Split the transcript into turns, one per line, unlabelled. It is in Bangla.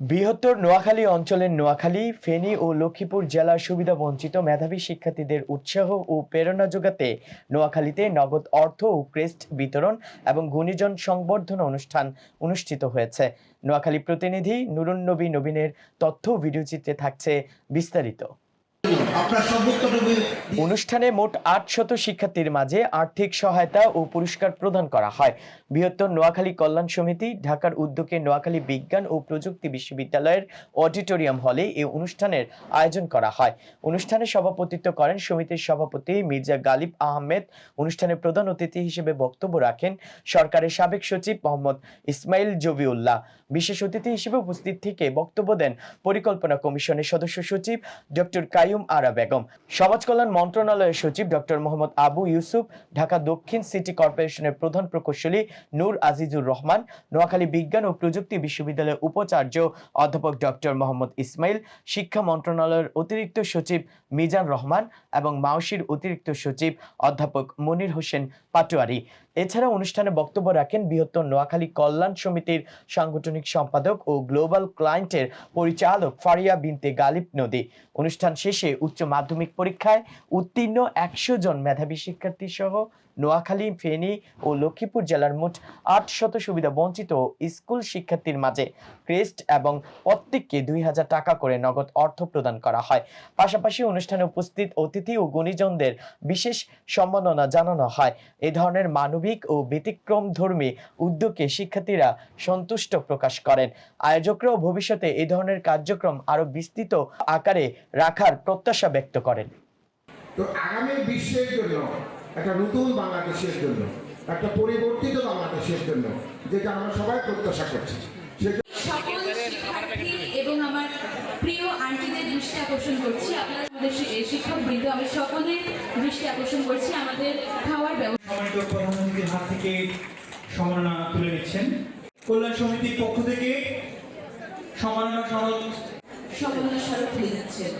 বৃহত্তর নোয়াখালী অঞ্চলের নোয়াখালী, ফেনী ও লক্ষ্মীপুর জেলার সুবিধা বঞ্চিত মেধাবী শিক্ষার্থীদের উৎসাহ ও প্রেরণা যোগাতে নোয়াখালীতে নগদ অর্থ ও ক্রেস্ট বিতরণ এবং গুণীজন সংবর্ধনা অনুষ্ঠান অনুষ্ঠিত হয়েছে। নোয়াখালী প্রতিনিধি নুরুন্নবী নবীনের তথ্য ভিডিওচিত্রে থাকছে বিস্তারিত। অনুষ্ঠানে মোট আটশত শিক্ষার্থীর মাঝে আর্থিক সহায়তা ও পুরস্কার প্রদান করা হয়। বৃহত্তর নোয়াখালী কল্যাণ সমিতি, ঢাকার উদ্যোগে নোয়াখালী বিজ্ঞান ও প্রযুক্তি বিশ্ববিদ্যালয়ের অডিটোরিয়াম হলে এই অনুষ্ঠানের আয়োজন করা হয়। অনুষ্ঠানে সভাপতিত্ব করেন সমিতির সভাপতি মির্জা গালিব আহমেদ। অনুষ্ঠানে প্রধান অতিথি হিসেবে বক্তব্য রাখেন সরকারের সাবেক সচিব মোহাম্মদ ইসমাইল জবিউল্লাহ। বিশেষ অতিথি হিসেবে উপস্থিত থেকে বক্তব্য দেন পরিকল্পনা কমিশনের সদস্য সচিব ডক্টর কাইয়ুম আরা বেগম। সমাজ কল্যাণ মন্ত্রণালয়ের সচিব ডক্টর মোহাম্মদ আবু ইউসুফ, ঢাকা দক্ষিণ সিটি কর্পোরেশনের প্রধান প্রকৌশলী নূর আজিজুর রহমান, নোয়াখালী বিজ্ঞান ও প্রযুক্তি বিশ্ববিদ্যালয়ের উপাচার্য অধ্যাপক ডক্টর মোহাম্মদ ইসমাইল, শিক্ষা মন্ত্রণালয়ের অতিরিক্ত সচিব মিজান রহমান এবং মাওসির অতিরিক্ত সচিব অধ্যাপক মনির হোসেন পাটোয়ারি। এছাড়া অনুষ্ঠানে বক্তব্য রাখেন বৃহত্তর নোয়াখালী কল্যাণ সমিতির সাংগঠনিক সম্পাদক ও গ্লোবাল ক্লায়েন্টের পরিচালক ফারিয়া বিনতে গালিব নদী। অনুষ্ঠান শেষে উচ্চ মাধ্যমিক পরীক্ষায় উত্তীর্ণ একশো জন মেধাবী শিক্ষার্থী সহ নোয়াখালী, ফেনী ও লক্ষ্মীপুর জেলার মোট আট শত সুবিধা বঞ্চিত স্কুল শিক্ষার্থীর মাঝে ক্রেস্ট এবং প্রত্যেককে দুই হাজার টাকা করে নগদ অর্থ প্রদান করা হয়। পাশাপাশি অনুষ্ঠানে উপস্থিত অতিথি ও গুণীজনদের বিশেষ সম্মাননা জানানো হয়। এ ধরনের মানবিক ও ব্যতিক্রম ধর্মী উদ্যোগে শিক্ষার্থীরা সন্তুষ্ট প্রকাশ করেন। আয়োজকরাও ভবিষ্যতে এ ধরনের কার্যক্রম আরও বিস্তৃত আকারে রাখার প্রত্যাশা ব্যক্ত করেন।
তো আগামী বিশ্বের জন্য একটা নতুন বাংলাদেশের জন্য একটা পরিবর্তিত বাংলাদেশের জন্য যেটা আমরা সবাই প্রত্যাশা করছি।
সকল শিক্ষার্থী এবং আমার প্রিয় আন্টিদের দৃষ্টি আকর্ষণ করছি। আপনারা আমাদের শি- শিক্ষকবৃন্দ আমি সকলের দৃষ্টি আকর্ষণ করছি। আমাদের খাওয়ার ব্যবস্থা
প্রধানমন্ত্রীর হাত থেকে সম্মাননা তুলে নিচ্ছেন। কল্যাণ সমিতির পক্ষ থেকে সম্মাননা সনদ
সম্মাননা স্মারক তুলে দিচ্ছেন